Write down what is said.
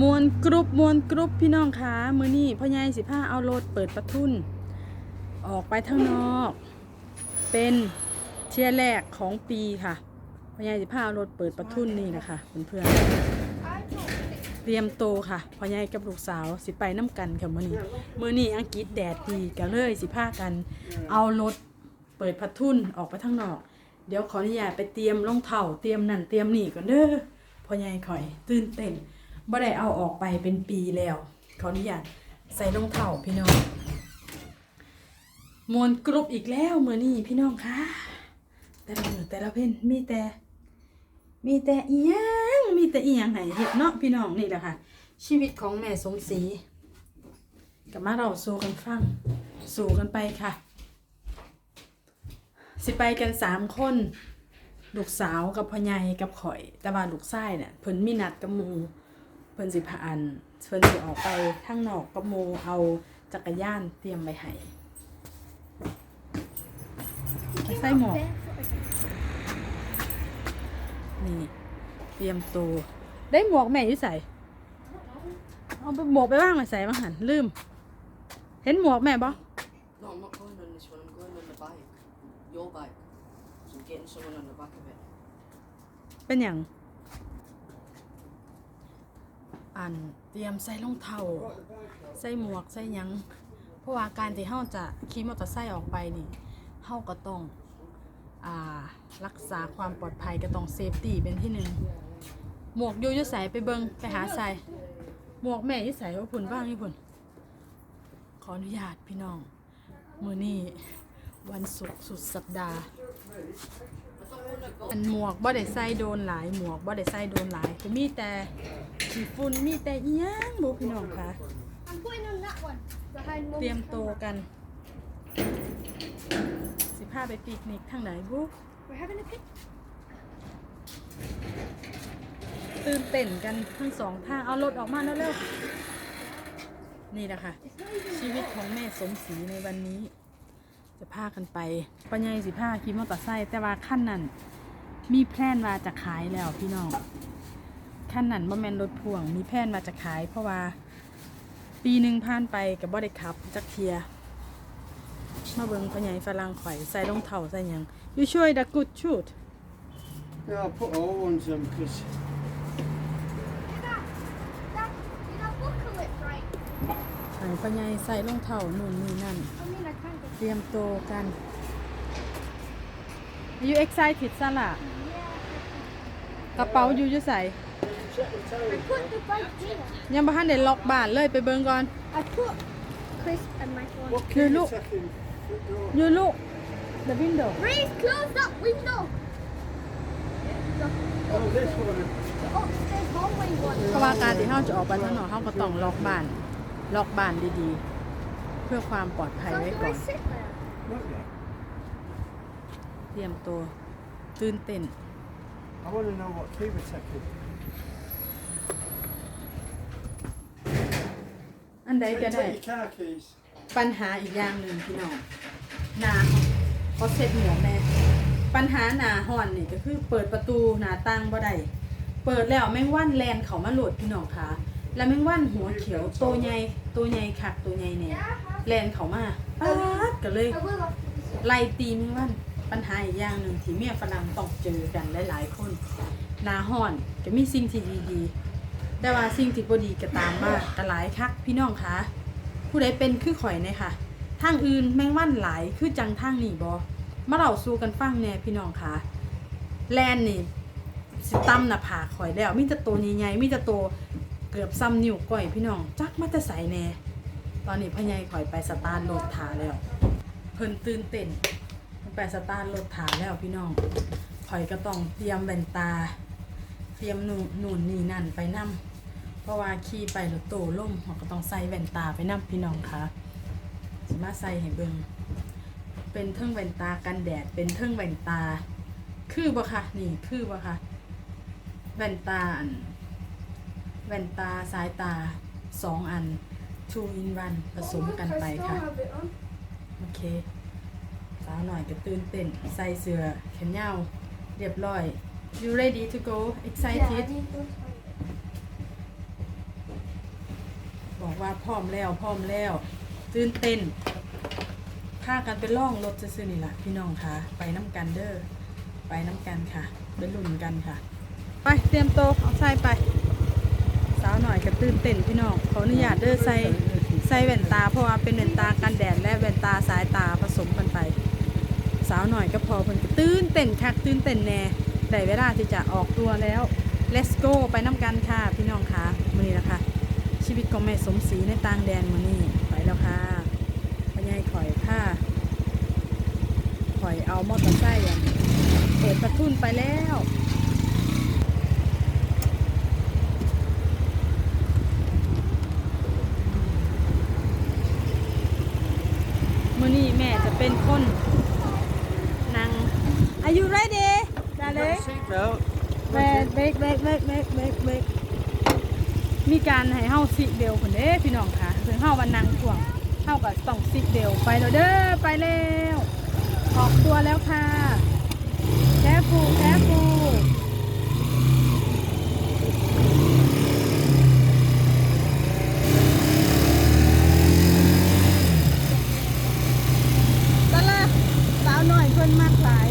มวนกรุบมวนกรุบพี่น้องคะมือนี้พ่อใหญ่สิพาเอารถเปิดประทุน ออกไปทางนอก เป็นเที่ยแรกของปีค่ะพ่อใหญ่สิพาเอารถเปิดประทุนนี่นะคะเพื่อนๆเตรียมโตค่ะพ่อใหญ่กับลูกสาวสิไปน้ำกันค่ะมือนี้มื้อนี้อังกฤษแดดดีก็เลยสิพากัน เอารถเปิดประทุนออกไปทางนอก เดี๋ยวขออนุญาตไปเตรียมรองเท้าเตรียมนั่นเตรียมนี่ก่อนเด้อพ่อใหญ่ข่อยตื่นเต้น บ่ได้เอาออกไปเป็นปีแล้ว ขออนุญาตใส่รองเท้าพี่น้องมวนกรุบอีกแล้วมือนี่พี่น้องคะแต่ละมือแต่ละเพนมีแต่ มีแต่เอียงมีแต่เอียงให้เห็ดเนาะพี่น้องนี่แหละค่ะ ชีวิตของแม่สมศรีกับมาเราสู้กันฟังสู้กันไปค่ะ สิไปกันสามคนลูกสาวกับพ่อใหญ่กับข่อย แต่ว่าลูกชายเนี่ยเพิ่นมีนัดกับมู พิ่นสิพาอันเพิ่นสิออกไปข้างนอกกับหมูเอาจักรยานเตรียมไปให้ไปใส่หมวกนี่ เตรียมตัวได้หมวกแม่อยู่ใส่เอาไปหมวกไปว่างไว้ใส่มาหันลืม เห็นหมวกแม่บ่ No, I'm not going on this one. I'm going on the bike. Your bike. So I'm getting someone on the back of it. เป็นอย่าง อันเตรียมใส่รองเท้าใส่หมวกใส่หยังเพราะว่าการที่เฮาจะขี่มอเตอร์ไซค์ออกไปนี่เฮาก็ต้องอ่ารักษาความปลอดภัยก็ต้องเซฟตี้เป็นที่หนึ่งหมวกอยู่อยู่ใส่ไปเบิงไปหาใส่หมวกแม่อยู่ใส่ว่าผุนบ้างนี่ผุนขออนุญาตพี่น้องมือนี้วันศุกร์สุดสัปดาห์อันหมวกบ่ได้ใส่โดนหลายหมวกบ่ได้ใส่โดนหลายก็มีแต่ ขี้ฝุ่นมีแต่อีหยังบ่พี่น้องค่ะเตรียมโตวกัน สิพาไปปิกนิกทางไหนบุ We're having a pic. ตื่นเต้นกันทั้งสองทางเอารถออกมาแล้วเร็วๆนี่แหละคะ It's not even ชีวิตของแม่สมศรีในวันนี้ จะพากันไปปัญญาสิพาขี่มอเตอร์ไซค์แต่ว่าขั้นนั้นมีแพลนว่าจะขายแล้วพี่น้อง ขั้นนั้นบ่แม่นรถพ่วง มีแพลนว่าจะขาย เพราะว่า ปีหนึ่งผ่านไปกับบ่ได้ขับจักเทีย มาเบิ่งปัญญาฝรั่งข่อย ใส่รองเท้าใส่หยัง you show it a good shoot Yeah, I'll put all ones in because Dad, Dad, did I buckle it right? ให้ปัญญาใส่รองเท้านู่นนี่นั่น I mean, I can't get เตรียมโตวกัน Are you excited ซะล่ะ Yeah. กระเป๋าอยู่อยู่ใส่ check the I time. put the bike here. ยังบ่ทันได้ล็อกบ้านเลยไปเบิ่งก่อน I put Chris and my phone. What key look. you taking? Front door. you look the window Please close that window. Oh, this one. The upstairs hallway one. เพราะว่าการที่เฮาจะออกไปข้างนอกเฮาก็ต้องล็อกบ้าน ล็อกบ้านดีๆ เพื่อความปลอดภัย How ไว้ do ก่อ I น sit there? Not yet. เตรียมตัวตื่นเต้น I want to know what key we're taking. อัน ใด Take, ก็ได้ take your car keys. ปัญหาอีกอย่างหนึ่งพี่น้องหนาเขาเซ็ตหมวกแม่ปัญหาหนาห่อนนี่ก็คือเปิดประตูหนาตั้งบ่ได้เปิดแล้วแมงวันแลนเขามาโหลดพี่น้องค่ะ แล้วแมงวันหัวเขียวตัวใหญ่ตัวใหญ่คักตัวใหญ่เนี่ยแลนเขามาป๊าดก็เลย I will after this. ไล่ตีแมงวันปัญหาอีกอย่างหนึ่งที่เมียฝรั่งต้องเจอกันหลายๆคนหนาห่อนก็มีสิ่งที่ดีๆ แต่ว่าสิ่งที่บ่ดีก็ตามมาก็หลายคักพี่น้องคะผู้ใดเป็นคือข่อยเนี่ยค่ะทางอื่นแมงวันหลายคือจังทางนี่บ่มาเล่าสู่กันฟังแน่พี่น้องคะแลนนี่สิตั้มหน้าผากข่อยแล้วมีแต่ตัวใหญ่ๆมีแต่ตัวเกือบซ้ำนิ้วก้อยพี่น้องจักมาแต่ใสแน่ตอนนี้พ่อใหญ่ข่อยไปสตาร์ทรถถาแล้ว เพิ่นตื่นเต้นไปสตาร์ทรถถาแล้วพี่น้องข่อยก็ต้องเตรียมแว่นตา เตรียมนู่นนู่นนี่นั่นไปนํเพ ราะว่าขี่ไปรถโตล่มเราก็ต้องใส่แว่นตาไปนํพี่น้องค่ะสิมาใส่ให้เบิ่งเป็นเทิงแว่นตากันแดด เป็นเทิงแว่นตา คือบ่คะนี่คือบ่คะแว่นตาอันแว่นตาสายตาสองอัน two in one ผสมกันไปค่ะ โอเคสาวหน่อยก็ตื่นเต้นใส่เสื้อแขนยาวเรียบร้อย you ready to go Excited บอกว่าพร้อมแล้วพร้อมแล้วตื่นเต้นพากันไปล่องรถซื่อนี่ล่ะพี่น้องค่ะ ไปน้ำกันเด้อไปน้ำกันค่ะไปลุ้นกันค่ะ ไปเตรียมโตวเอาใส่ไป สาวหน่อยก็ตื่นเต้นพี่น้องขออนุญาตเด้อใส่ใส่แว่นตาเพราะว่าเป็นแว่นตากันแดดและแว่นตาสายตาผสมกันไป สาวหน่อยก็พอเพิ่นก็ตื่นเต้นคักตื่นเต้นแน่ได้เวลาที่จะออกตัวแล้ว let's go ไปน้ำกันค่ะพี่น้องค่ะมือนี้นะคะ ชีวิตของแม่สมศรีในต่างแดนมื้อนี้ไปแล้วค่ะพ่อใหญ่ข่อยค่ะข่อยเอามอเตอร์ไซค์อันเปิดประทุนไปแล้วมื่อนี้แม่จะเป็นคนนาง Are you ready darling Seatbelt. เบรกเบรกเบรกเบรกเบรกเบรกเบรก มีการให้เฮาสิเดียวคนเด้พี่น้องค่ะถึงเฮาวันนางถ่วงเฮาก็ต้องสิเดียวไปแล้วเด้อไปแล้วออกตัวแล้วค่ะแค่ฟูแค่ฟูตลาดสาวหน่อยเพิ่นมากหลาย